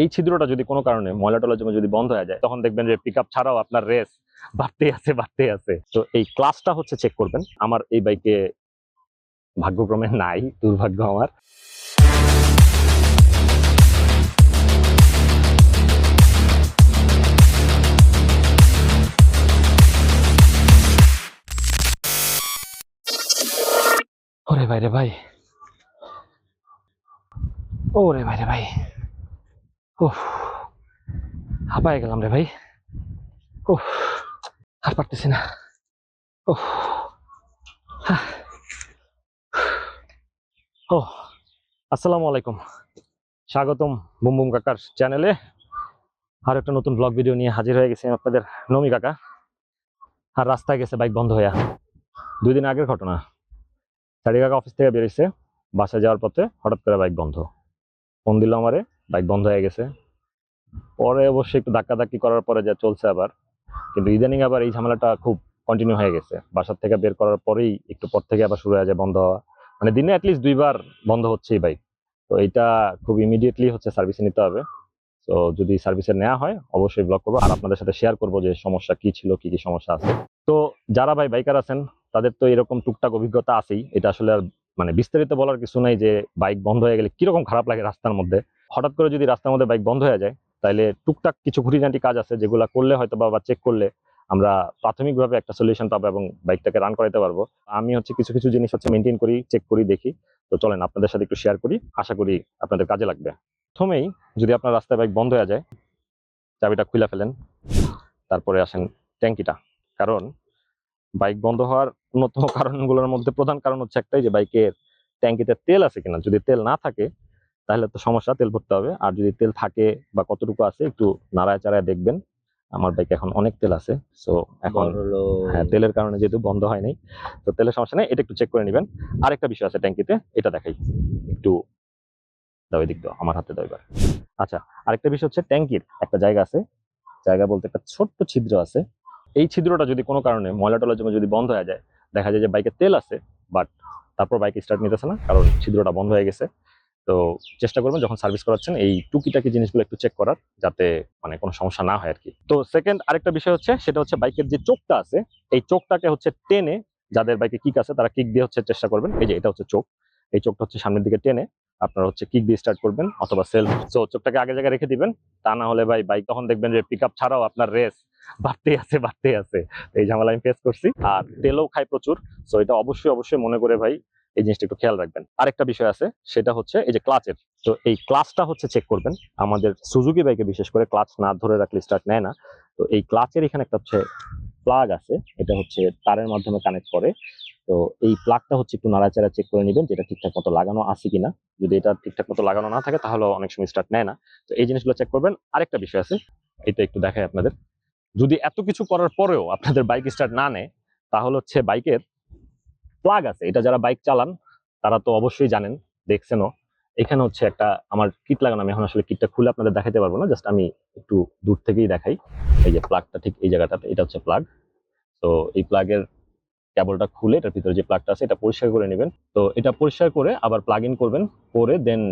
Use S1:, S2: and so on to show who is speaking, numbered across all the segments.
S1: এই ছিদ্রটা যদি কোনো কারণে ময়লা টলার জন্য যদি বন্ধ হয়ে যায়, তখন দেখবেন যে পিক ছাড়াও আপনার রেস বাড়তেই আছে বাড়তেই আছে। তো এই ক্লাসটা হচ্ছে চেক করবেন। আমার এই বাইকে ভাগ্যক্রমে নাই, দুর্ভাগ্য আমার। ওরে ভাই রে ভাই। ওরে ভাই রে ভাই। উফ, হাঁপায় গেলাম রে ভাই। উফ আর পারতেছি না। হাহ। ও আসসালামু আলাইকুম। স্বাগতম বুম বুম কাকার চ্যানেলে। আর একটা নতুন ব্লগ ভিডিও নিয়ে হাজির হয়ে গেছি আপনাদের নমি কাকা। আর রাস্তায় গেছে বাইক বন্ধ হইয়া। দুই দিন আগের ঘটনা। চারি কাকা অফিস থেকে বেরিয়েছে বাসায় যাওয়ার পথে হঠাৎ করে বাইক বন্ধ। ফোন দিল আমারে। বাইক বন্ধ হয়ে গেছে। পরে অবশ্যই একটু ধাক্কাধাক্কি করার পরে যা চলছে আবার। কিন্তু ইদানিং আবার এই ঝামেলাটা খুব কন্টিনিউ হয়ে গেছে। বাসার থেকে বের করার পরেই একটু পর থেকে আবার শুরু হয়ে যায় বন্ধ হওয়া। মানে দিনে অ্যাটলিস্ট দুইবার বন্ধ হচ্ছে এই বাইক তো এইটা খুব ইমিডিয়েটলি হচ্ছে সার্ভিসে নিতে হবে। তো যদি সার্ভিসে নেওয়া হয়, অবশ্যই ব্লক করব। আর আপনাদের সাথে শেয়ার করব যে সমস্যা কি ছিল, কি কি সমস্যা আছে। তো যারা ভাই বাইকার আছেন, তাদের তো এরকম টুকটাক অভিজ্ঞতা আছেই। এটা আসলে আর মানে বিস্তারিত বলার কিছু নাই যে বাইক বন্ধ হয়ে গেলে কীরকম খারাপ লাগে রাস্তার মধ্যে। হঠাৎ করে যদি রাস্তার মধ্যে বাইক বন্ধ হয়ে যায় তাহলে টুকটাক কিছু খুঁটিনাটি কাজ আছে যেগুলো করলে হয়তো বা চেক করলে আমরা প্রাথমিকভাবে একটা সলিউশন পাবো এবং বাইকটাকে রান করাইতে পারব। আমি হচ্ছে কিছু কিছু জিনিস হচ্ছে মেনটেন করি চেক করি, দেখি। তো চলেন আপনাদের সাথে একটু শেয়ার করি, আশা করি আপনাদের কাজে লাগবে। প্রথমেই যদি আপনার রাস্তায় বাইক বন্ধ হয়ে যায়, চাবিটা খুলে ফেলেন, তারপরে আসেন ট্যাঙ্কিটা। কারণ বাইক বন্ধ হওয়ার অন্যতম কারণগুলোর মধ্যে প্রধান কারণ হচ্ছে একটাই যে বাইকের ট্যাঙ্কিতে তেল আছে কিনা। যদি তেল না থাকে তাহলে তো সমস্যা তেল ভরতে হবে। আর যদি তেল থাকে বা কতটুকু আছে একটু নাড়ায় চাড়ায় দেখবেন। আমার বাইকে এখন অনেক তেল আছে সো এখন হ্যাঁ তেলের কারণে যেহেতু বন্ধ হয় নাই তো তেলের সমস্যা নেই এটা একটু চেক করে নেবেন। আরেকটা বিষয় আছে ট্যাঙ্কিতে এটা দেখাই। একটু দাও এদিক দাও আমার হাতে দাও এবার। আচ্ছা আরেকটা বিষয় হচ্ছে ট্যাঙ্কির একটা জায়গা আছে। জায়গা বলতে একটা ছোট্ট ছিদ্র আছে। এই ছিদ্রটা যদি কোনো কারণে ময়লা টলার জন্য যদি বন্ধ হয়ে যায় দেখা যায় যে বাইকে তেল আছে বাট তারপর বাইক স্টার্ট নিতেছে না কারণ ছিদ্রটা বন্ধ হয়ে গেছে। তো চেষ্টা করবেন যখন সার্ভিস করাচ্ছেন, এই টুকিটাকি জিনিসগুলো একটু চেক করার, যাতে মানে কোনো সমস্যা না হয় আর কি তো সেকেন্ড আরেকটা বিষয় হচ্ছে, সেটা হচ্ছে বাইকের যে চোখটা আছে, এই চোখটাকে হচ্ছে টেনে, যাদের বাইকে কিক আছে, তারা কিক দিয়ে হচ্ছে চেষ্টা করবেন। এই যে, এটা হচ্ছে চোখ। এই চোখটা হচ্ছে সামনের দিকে টেনে, আপনারা হচ্ছে কিক দিয়ে স্টার্ট করবেন, অথবা সেলফ সো চোখটাকে আগে জায়গায় রেখে দিবেন। তা না হলে ভাই বাইক তখন দেখবেন যে পিক ছাড়াও আপনার রেস বাড়তেই আছে বাড়তেই আছে। এই ঝামেলা আমি ফেস করছি। আর তেলও খাই প্রচুর। সো এটা অবশ্যই অবশ্যই মনে করে ভাই এই জিনিসটা একটু খেয়াল রাখবেন। আরেকটা বিষয় আছে, সেটা হচ্ছে এই যে ক্লাচের তো এই ক্লাচটা হচ্ছে চেক করবেন। আমাদের সুজুকি বাইকে বিশেষ করে ক্লাচ না ধরে রাখলে স্টার্ট নেয় না। তো এই ক্লাচের এখানে একটা হচ্ছে প্লাগ আছে, এটা হচ্ছে তারের মাধ্যমে কানেক্ট করে। তো এই প্লাগটা হচ্ছে একটু নাড়াচাড়া চেক করে নেবেন যেটা ঠিকঠাক মতো লাগানো আছে কিনা। যদি এটা ঠিকঠাক মতো লাগানো না থাকে তাহলে অনেক সময় স্টার্ট নেয় না। তো এই জিনিসগুলো চেক করবেন। আরেকটা বিষয় আছে, এটা একটু দেখায় আপনাদের। যদি এত কিছু করার পরেও আপনাদের বাইক স্টার্ট না নেয়, তাহলে হচ্ছে বাইকের প্লাগ আছে, এটা যারা বাইক চালান, তারা তো অবশ্যই জানেন, দেখছেনও। এখানে হচ্ছে একটা আমার কিট লাগানো, আমি এখন আসলে কিটটা খুলে আপনাদের দেখাতে পারব না জাস্ট আমি একটু দূর থেকেই দেখাই। এই যে প্লাগটা ঠিক এই জায়গাটাতে, এটা হচ্ছে প্লাগ তো এই প্লাগের কেবলটা খুলে, এটার ভিতরে যে প্লাগটা আছে, এটা পরিষ্কার করে নেবেন। তো এটা পরিষ্কার করে আবার প্লাগ ইন করবেন, করে দেন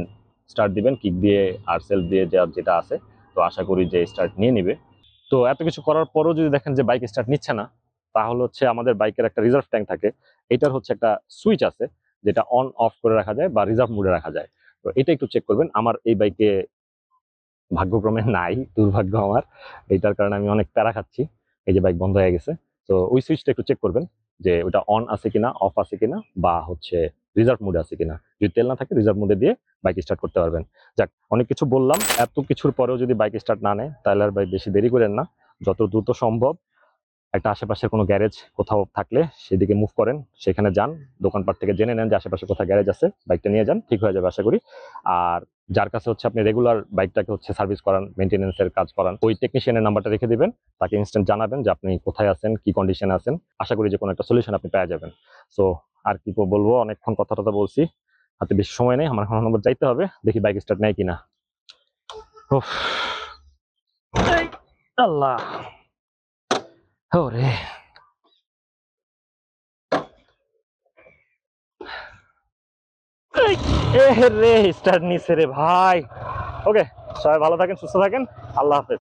S1: স্টার্ট দিবেন কিক দিয়ে আর সেলফ দিয়ে যা যেটা আছে। তো আশা করি যে স্টার্ট নিয়ে নিবে। তো এত কিছু করার পরও যদি দেখেন যে বাইক স্টার্ট নিচ্ছে না তাহলে হচ্ছে আমাদের বাইকের একটা রিজার্ভ ট্যাঙ্ক থাকে। এটার হচ্ছে একটা সুইচ আছে, যেটা অন অফ করে রাখা যায় বা রিজার্ভ মোডে রাখা যায়। তো এটা একটু চেক করবেন। আমার এই বাইকে ভাগ্যক্রমে নাই, দুর্ভাগ্য আমার। এইটার কারণে আমি অনেক প্যারা খাচ্ছি। এই যে বাইক বন্ধ হয়ে গেছে। তো ওই সুইচটা একটু চেক করবেন যে ওটা অন আছে কিনা অফ আছে কিনা বা হচ্ছে রিজার্ভ মোডে আছে কিনা। যদি তেল না থাকে রিজার্ভ মোডে দিয়ে বাইক স্টার্ট করতে পারবেন। যাক, অনেক কিছু বললাম। এত কিছুর পরেও যদি বাইক স্টার্ট না নেয়, তাহলে আর ভাই বেশি দেরি করেন না। যত দ্রুত সম্ভব একটা আশেপাশে কোনো গ্যারেজ কোথাও থাকলে সেদিকে মুভ করেন, সেখানে যান, দোকানপাট থেকে জেনে নেন যে আশেপাশে কোথাও গ্যারেজ আছে, বাইকটা নিয়ে যান, ঠিক হয়ে যাবে আশা করি। আর যার কাছে হচ্ছে আপনি রেগুলার বাইকটাকে হচ্ছে সার্ভিস করান মেনটেন্যান্সের কাজ করান, ওই টেকনিশিয়ানের নাম্বারটা রেখে দিবেন, তাকে ইনস্ট্যান্ট জানাবেন যে আপনি কোথায় আছেন, কি কন্ডিশনে আছেন, আশা করি যে কোনো একটা সলিউশন আপনি পেয়ে যাবেন। সো আর কি বলব, অনেকক্ষণ কথা টথা বলছি, হাতে বেশি সময় নেই, আমার নম্বর যাইতে হবে, দেখি বাইক স্টার্ট নেয় কিনা। আল্লাহ। ওরে রে স্টার নিচে রে ভাই ওকে সবাই ভালো থাকেন সুস্থ থাকেন আল্লাহ হাফেজ।